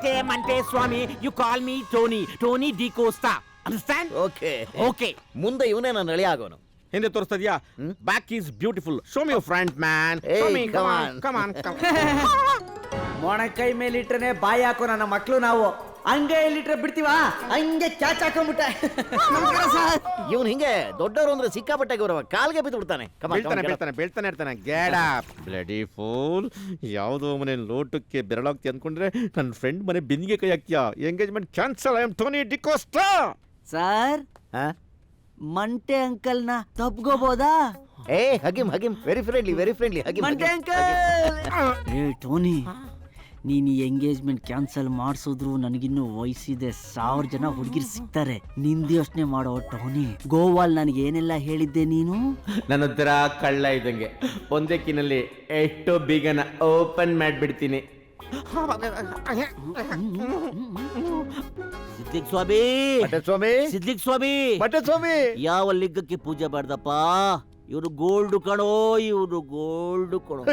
Mante Swami. You call me Tony. Tony Di Costa. Understand? Okay Okay. ಮುಂದೆ ಇವನೇ ನನ್ನ ಅಳಿ ಆಗೋನು ಹಿಂದೆ ತೋರಿಸ್ತಾ ಇದೆಯಾ back is beautiful show me front man Hey, come on come on. On come on ಮೊಣಕೈ ಮೇಲಿಟ್ರೆ ಬಾಯಿ ಹಾಕೋ ನನ್ನ ಮಕ್ಳು ನಾವು ಹಂಗೆ ಇಲ್ಲಿಟ್ರೆ ಬಿಡ್ತೀವಾ? ಹಂಗೆ ಕ್ಯಾಚ್ ಹಾಕೊಂಡ್ಬಿಟ್ಟೆ ಇವನ್ ಹಿಂಗೆ ದೊಡ್ಡವರು ಅಂದ್ರೆ ಸಿಕ್ಕಾಪಟ್ಟೆ ಗೌರವ ಕಾಲ್ಗೆ ಬಿದ್ದು ಬಿಡ್ತಾನೆ. ಬೀಳ್ತಾನೆ. ಬೀಳ್ತಾನೆ ಬೀಳ್ತಾನೆ ಇರ್ತಾನೆ. ಗೇಡ ಬ್ಲಡಿ ಫೂಲ್ ಯಾವುದೋ ಮನೆ ಲೋಟಕ್ಕೆ ಬೆರಳಾಗ್ತಿ ಅನ್ಕೊಂಡ್ರೆ ನನ್ನ ಫ್ರೆಂಡ್ ಮನೆ ಬಿಂದಿಗೆ ಕೈ ಹಾಕ್ತೀಯಾ? Engagement cancel I am Tony D'Costa sir ಹಾ? ಮಂಟೆ ಅಂಕಲ್ನ ತಪ್ಕೋಬೋದಾ? ಏ hug him hug him very friendly very friendly hug him Monty. Uncle! ಏ ಟೋನಿ. ನೀನ್ ಈ ಎಂಗೇಜ್ಮೆಂಟ್ ಕ್ಯಾನ್ಸಲ್ ಮಾಡಿಸಿದ್ರು ನನಗಿನ್ನೂ ವಯಸ್ಸಿದೆ ಸಾವಿರ ಜನ ಹುಡುಗಿರು ಸಿಗ್ತಾರೆ. ನಿಂದು ಯೋಚನೆ ಮಾಡೋ ಟೋನಿ ಗೋವಾಲ್ ನನಗೆ ಏನೆಲ್ಲ ಹೇಳಿದ್ದೆ ನೀನು? ನನ್ನ ಹತ್ರ ಕಳ್ಳ ಇದ್ದಂಗೆ. ಒಂದೇ ಕಿನಲ್ಲಿ ಎಷ್ಟು ಬೀಗನ ಓಪನ್ ಮಾಡಿಬಿಡ್ತೀನಿ. ಸಿದ್ಲಿಕ್ ಸ್ವಾಮಿ! ಸ್ವಾಮಿ! ಸಿದ್ಲಿಕ್ ಸ್ವಾಮಿ! ಸ್ವಾಮಿ! ಯಾವ ಲಿಂಗಕ್ಕೆ ಪೂಜೆ ಮಾಡ್ದಪ್ಪ? ಇವರು ಗೋಲ್ಡ್ ಕಣೋ ಇವರು ಗೋಲ್ಡ್ ಕಣೋ.